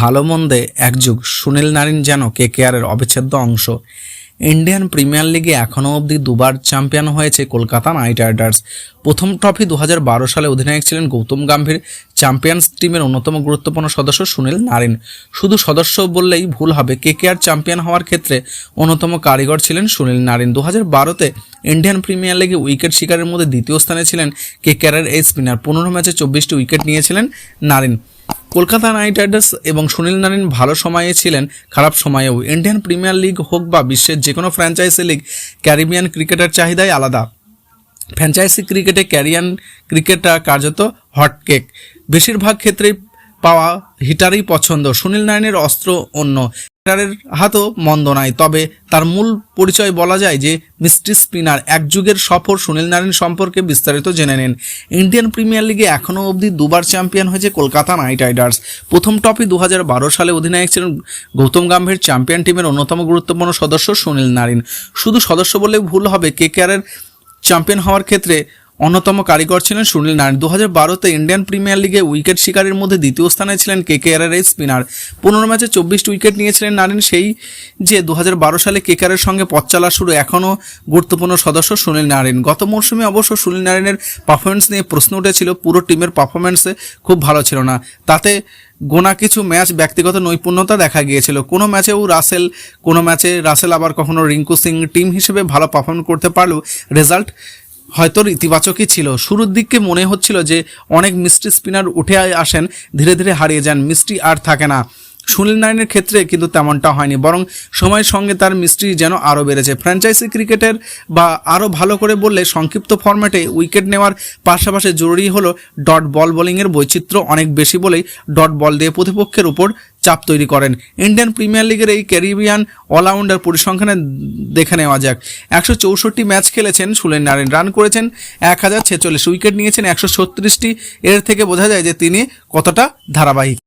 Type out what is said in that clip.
ভালো মন্দে একযুগ সুনীল নারিন যেন কেকেআরের অবিচ্ছেদ্য অংশ। ইন্ডিয়ান প্রিমিয়ার লিগে এখনও অবধি দুবার চ্যাম্পিয়ন হয়েছে কলকাতা নাইট রাইডার্স। প্রথম ট্রফি দু হাজার বারো সালে অধিনায়ক ছিলেন গৌতম গাম্ভীর। চ্যাম্পিয়ন্স টিমের অন্যতম গুরুত্বপূর্ণ সদস্য সুনীল নারিন। শুধু সদস্য বললেই ভুল হবে, কেকেআর চ্যাম্পিয়ন হওয়ার ক্ষেত্রে অন্যতম কারিগর ছিলেন সুনীল নারিন। দু হাজার বারোতে ইন্ডিয়ান প্রিমিয়ার লিগে উইকেট শিকারের মধ্যে দ্বিতীয় স্থানে ছিলেন কেকেআরের এই স্পিনার। পনেরো ম্যাচে চব্বিশটি উইকেট নিয়েছিলেন নারিন। কলকাতা নাইট রাইডার্স এবং সুনীল নারিন ভালো সময়ে ছিলেন, খারাপ সময়েও। ইন্ডিয়ান প্রিমিয়ার লিগ হোক বা বিশ্বের যে কোনো ফ্র্যাঞ্চাইজি লিগ, ক্যারিবিয়ান ক্রিকেটের চাহিদাই আলাদা। ফ্র্যাঞ্চাইজি ক্রিকেটে ক্যারিয়ান ক্রিকেটটা কার্যত হটকেক বেশিরভাগ ক্ষেত্রেই পাওয়া হিটারই পছন্দ। সুনীল নারায়ণের অস্ত্র অন্য। হিটারের হাতও মন্দ নয়। তবে তার মূল পরিচয় বলা যায় যে, মিস্ট্রি স্পিনার এক যুগের সফর সুনীল নারায়ণ সম্পর্কে বিস্তারিত জেনে নেন। ইন্ডিয়ান প্রিমিয়ার লিগে এখনও অবধি দুবার চ্যাম্পিয়ন হয়েছে কলকাতা নাইট রাইডার্স। প্রথম টপি দু সালে অধিনায়ক ছিলেন গৌতম গাম্ভীর, চ্যাম্পিয়ন টিমের অন্যতম গুরুত্বপূর্ণ সদস্য সুনীল নারিন শুধু সদস্য বললে ভুল হবে, কে কেয়ারের চ্যাম্পিয়ন হওয়ার ক্ষেত্রে অন্যতম কারিগর ছিলেন সুনীল নারায়ণ। দু হাজার বারোতে ইন্ডিয়ান প্রিমিয়ার লিগে উইকেট শিকারের মধ্যে দ্বিতীয় স্থানে ছিলেন কে কে আর এই স্পিনার। পনেরো ম্যাচে চব্বিশটি উইকেট নিয়েছিলেন নারায়ণ। সেই যে দু হাজার বারো সালে কেকারের সঙ্গে পথ চলা শুরু এখনও গুরুত্বপূর্ণ সদস্য সুনীল নারায়ণ। গত মরশুমে অবশ্য সুনীল নারায়ণের পারফরমেন্স নিয়ে প্রশ্ন উঠেছিল। পুরো টিমের পারফরমেন্সে খুব ভালো ছিল না। তাতে গোনা কিছু ম্যাচ ব্যক্তিগত নৈপুণ্যতা দেখা গিয়েছিল। কোনো ম্যাচেও রাসেল, কোনো ম্যাচে রাসেল আবার কখনো রিঙ্কু সিং টিম হিসেবে ভালো পারফর্ম করতে পারলেও রেজাল্ট হয়তো ইতিবাচকই ছিল। শুরুর দিকে মনে হচ্ছিল যে অনেক মিষ্টি স্পিনার উঠে আসেন, ধীরে ধীরে হারিয়ে যান। মিষ্টি আর থাকে না। সুনীল নারায়ণের ক্ষেত্রে কিন্তু তেমনটা হয়নি, বরং সময়ের সঙ্গে তার মিস্ট্রি যেন আরও বেড়েছে। ফ্র্যাঞ্চাইজি ক্রিকেটের বা আরও ভালো করে বললে সংক্ষিপ্ত ফর্ম্যাটে উইকেট নেওয়ার পাশাপাশি জরুরি হলো ডট বল বোলিংয়ের বৈচিত্র্য অনেক বেশি বলেই ডট বল দিয়ে প্রতিপক্ষের উপর চাপ তৈরি করেন। ইন্ডিয়ান প্রিমিয়ার লিগের এই ক্যারিবিয়ান অলরাউন্ডার পরিসংখ্যানে দেখে নেওয়া যাক। একশো চৌষট্টি ম্যাচ খেলেছেন সুনীল নারায়ণ রান করেছেন এক হাজার ছেচল্লিশ উইকেট নিয়েছেন একশো ছত্রিশটি। এর থেকে বোঝা যায় যে তিনি কতটা ধারাবাহিক।